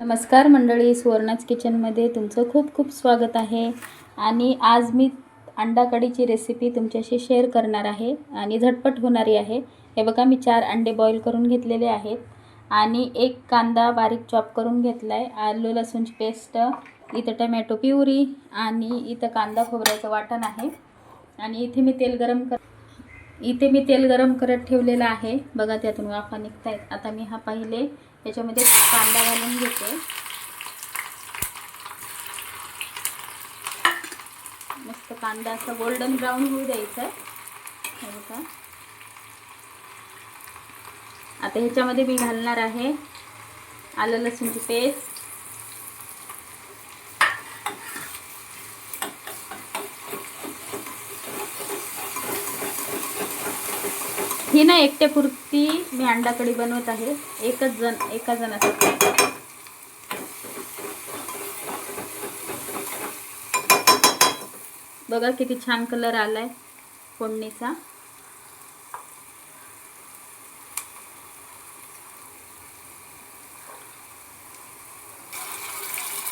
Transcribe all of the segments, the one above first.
नमस्कार मंडळी सुवर्णाच किचनमध्ये तुमचं खूप खूप स्वागत आहे. आणि आज मी अंडा कढीची रेसिपी तुमच्याशी शेअर करणार आहे आणि झटपट होणारी आहे. हे बघा मी चार अंडे बॉईल करून घेतलेले आहेत. आणि एक कांदा बारीक चॉप करून घेतला आहे आलू लसूणची पेस्ट इथं टमॅटो प्युरी आणि इथं कांदा खोबऱ्याचं वाटण आहे. आणि इथे मी तेल गरम कर इथे मी तेल गरम करत ठेवलेलं आहे. बघा त्यातून वाफा निघत आहेत आता मी हा पहिले याच्यामध्ये कांदा घालून घेते. मस्त कांदा असा गोल्डन ब्राऊन होऊ द्यायचा. बघा. आता ह्याच्यामध्ये मी घालणार आहे आलं लसूणची पेस्ट. ही ना एकट्यापुरती मी अंडा कढी बनवत आहे. एकच जण एका जणासाठी बघा किती छान कलर आलाय फोडणीचा.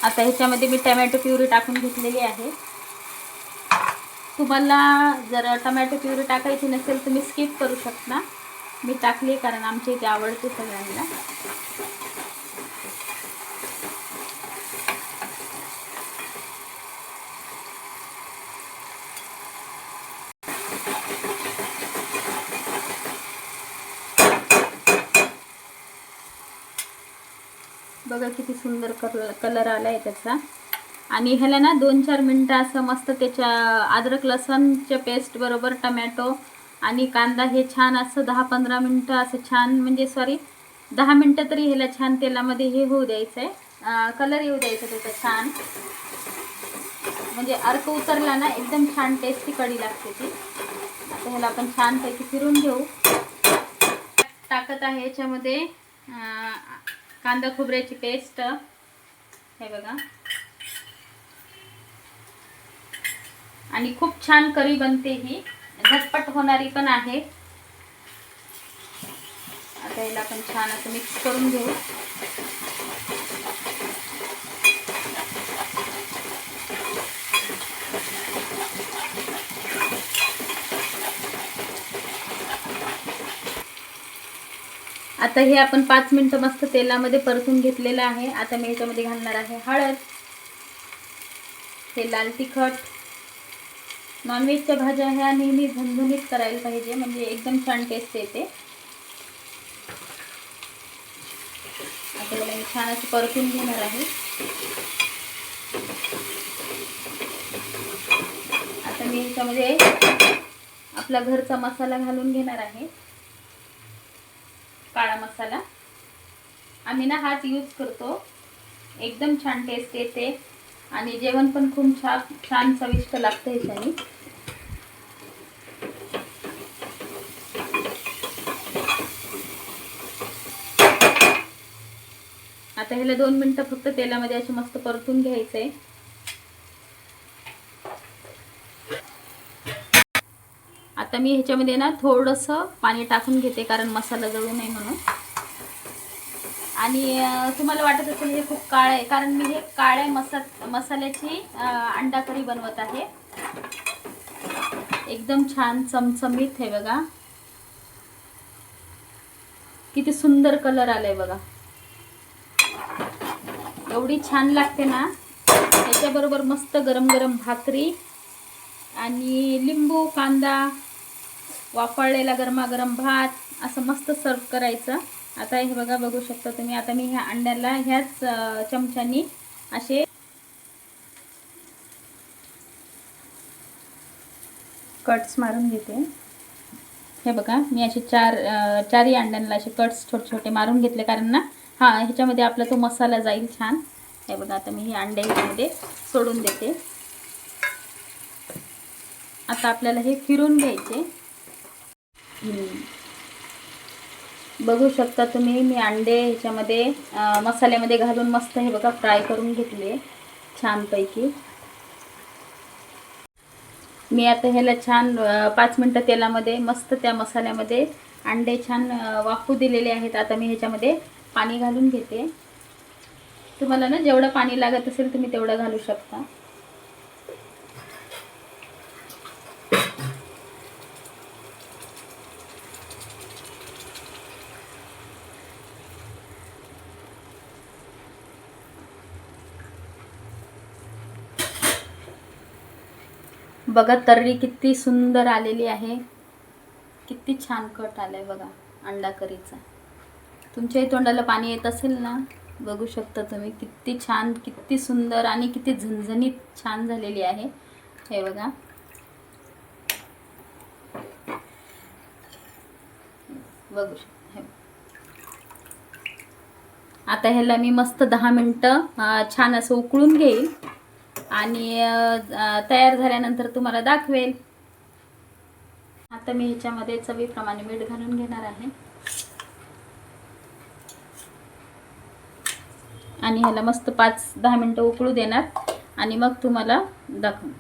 आता ह्याच्यामध्ये मी टमॅटो प्युरी टाकून घेतलेली आहे. तुम्हाला जर टमॅटो प्युरी टाकायची नसेल तुम्ही स्किप करू शकता. मी टाकली कारण आमच्या इथे आवडते सगळ्यांना. बघा किती सुंदर कलर कलर आला आहे त्याचा. आणि ह्याला ना दोन चार मिनटं असं मस्त त्याच्या अद्रक लसणच्या पेस्ट बरोबर टमॅटो आणि कांदा हे छान असं दहा पंधरा मिनटं असं छान म्हणजे सॉरी दहा मिनटं तरी ह्याला छान तेलामध्ये हे होऊ द्यायचं आहे कलर येऊ द्यायचा त्याचा छान. म्हणजे अर्क उतरला ना एकदम छान टेस्टी कढी लागते ती. आता ह्याला आपण छानपैकी फिरून घेऊ. टाकत आहे याच्यामध्ये कांदा खोबऱ्याची पेस्ट हे बघा. आणि खूप छान करी बनते ही. झटपट होणारी पण आहे. आता याला आपण छान असं मिक्स करून घेऊ. आता हे आपण पाच मिनटं मस्त तेलामध्ये परतून घेतलेलं आहे. आता मी याच्यामध्ये घालणार आहे हळद. हे लाल तिखट. नॉनव्हेजच्या भाज्या ह्या नेहमी झणझणीत करायला पाहिजे म्हणजे एकदम छान टेस्ट येते. आता मी छान असं परतून घेणार आहे. आता मी याच्यामध्ये आपला घरचा मसाला घालून घेणार आहे. काळा मसाला. आम्ही ना हाच यूज करतो. एकदम छान टेस्ट येते. आणि जेवण पण खूप छान छान चविष्ट लागतं ह्याच्याने. आता ह्याला दोन मिनटं फक्त तेलामध्ये असे मस्त परतून घ्यायचं आहे आता मी ह्याच्यामध्ये ना थोडंसं पाणी टाकून घेते कारण मसाला जळू नये म्हणून. आणि तुम्हाला वाटत असेल हे खूप काळं आहे कारण मी हे काळ्या मसा मसाल्याची अंडा करी बनवत आहे. एकदम छान चमचमीत आहे बघा. किती सुंदर कलर आलाय बघा. एवढी छान लागते ना. त्याच्याबरोबर मस्त गरम गरम भाकरी आणि लिंबू कांदा वाफळलेला गरमागरम भात असं मस्त सर्व करायचं. आता हे बघा बघू शकता तुम्ही. आता मी ह्या अंड्याला ह्याच चमच्यानी असे कट्स मारून घेते. हे बघा मी असे चार चारही अंड्यांना असे कट्स छोटे छोटे मारून घेतले. कारण ना हां ह्याच्यामध्ये आपला तो मसाला जाईल छान. हे बघा आता मी हे अंडे ह्याच्यामध्ये सोडून देते. आता आपल्याला हे फिरून घ्यायचे. बघू शकता तुम्ही मी अंडे ह्याच्यामध्ये मसाल्यामध्ये घालून मस्त हे बघा फ्राय करून घेतले छानपैकी. मी आता ह्याला छान पाच मिनटं तेलामध्ये मस्त त्या मसाल्यामध्ये अंडे छान वाफू दिलेले आहेत. आता मी ह्याच्यामध्ये पाणी घालून घेते. तुम्हाला ना जेवढं पाणी लागत असेल तुम्ही तेवढं घालू शकता. बघा तर्री किती सुंदर आलेली आहे. किती छान कट आलाय बघा अंडा करीचा तुमच्याही तोंडाला पाणी येत असेल ना? बघू शकता तुम्ही. किती छान किती सुंदर आणि किती झणझणीत छान झालेली आहे. हे बघा. बघू शकता. आता ह्याला मी मस्त दहा मिनटं छान असं उकळून घेईल. आणि तयार झाल्यानंतर तुम्हाला दाखवेल. आता मी ह्याच्यामध्ये चवीप्रमाणे मीठ घालून घेणार आहे. आणि ह्याला मस्त पाच दहा मिनटं उकळू देणार. आणि मग तुम्हाला दाखवू.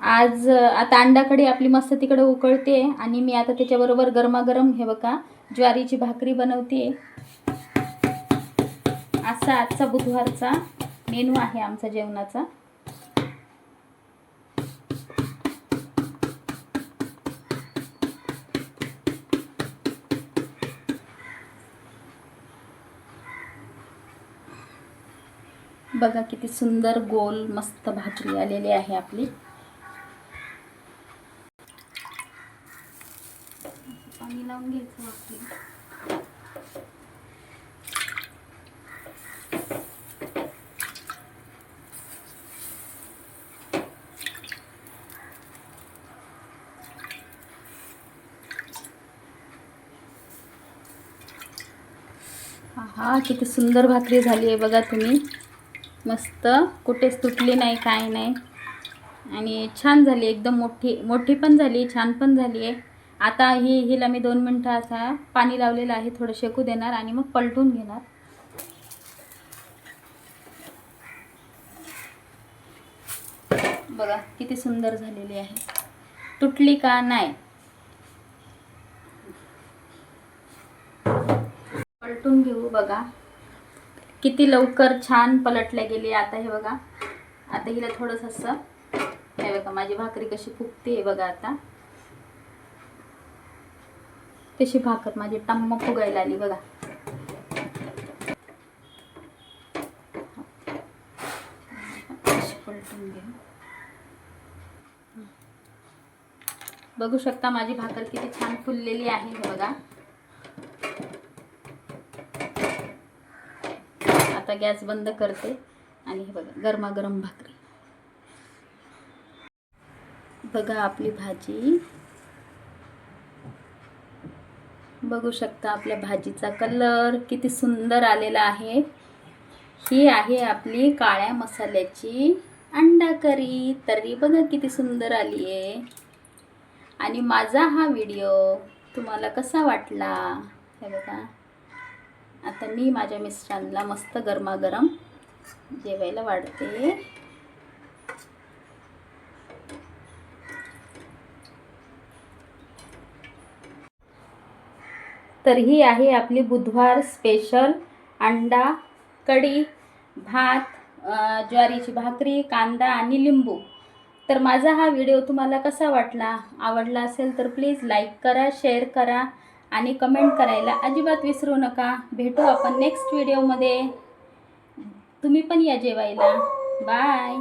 आज आता अंडाकडे आपली मस्त तिकडे उकळते आणि मी आता त्याच्याबरोबर गरमागरम हे बघा ज्वारीची भाकरी बनवते. असा आजचा बुधवारचा मेनू आहे आमचा जेवणाचा. बघा किती सुंदर गोल मस्त भाकरी आलेली आहे आपली. पाणी लावून घ्यायचं भाकरी हा किती सुंदर भाकरी झाली आहे बघा तुम्ही. मस्त. कुठेच तुटली नाही काय नाही. आणि छान झाली एकदम मोठी मोठी पण झाली छान पण झाली. आहे आता ही हिला मी दोन मिनटं असा पाणी लावलेलं आहे थोडं शेकू देणार आणि मग पलटून घेणार. बघा किती सुंदर झालेली आहे. तुटली का नाही? पलटून घेऊ बघा. किती लवकर छान पलटल्या गेली. आता हे बघा. आता हिला थोडंसं असं हे बघा माझी भाकरी कशी फुगते बघा आता. कशी भाकर माझी टम्म फुगायला आली बघा. पलटून बघू शकता माझी भाकर किती छान फुललेली आहे हे बघा. आता गॅस बंद करते. आणि हे बघा गरमागरम भाकरी. बघा आपली भाजी. बघू शकता आपल्या भाजीचा कलर किती सुंदर आलेला आहे. ही आहे आपली काळ्या मसाल्याची अंडा करी तर्री बघा किती सुंदर आली आहे. आणि माझा हा व्हिडिओ तुम्हाला कसा वाटला? हे बघा. आता मी माझ्या मिस्टरांना मस्त गरमागरम जेवायला वाढते. तर ही आहे आपली बुधवार स्पेशल अंडा कढी भात ज्वारीची भाकरी कांदा आणि लिंबू. तर माझा हा व्हिडिओ तुम्हाला कसा वाटला? आवडला असेल तर प्लीज लाईक करा शेअर करा. आणि कमेंट करायला अजिबात विसरू नका. भेटू आपण नेक्स्ट व्हिडिओमध्ये तुम्ही पण या जेवायला. बाय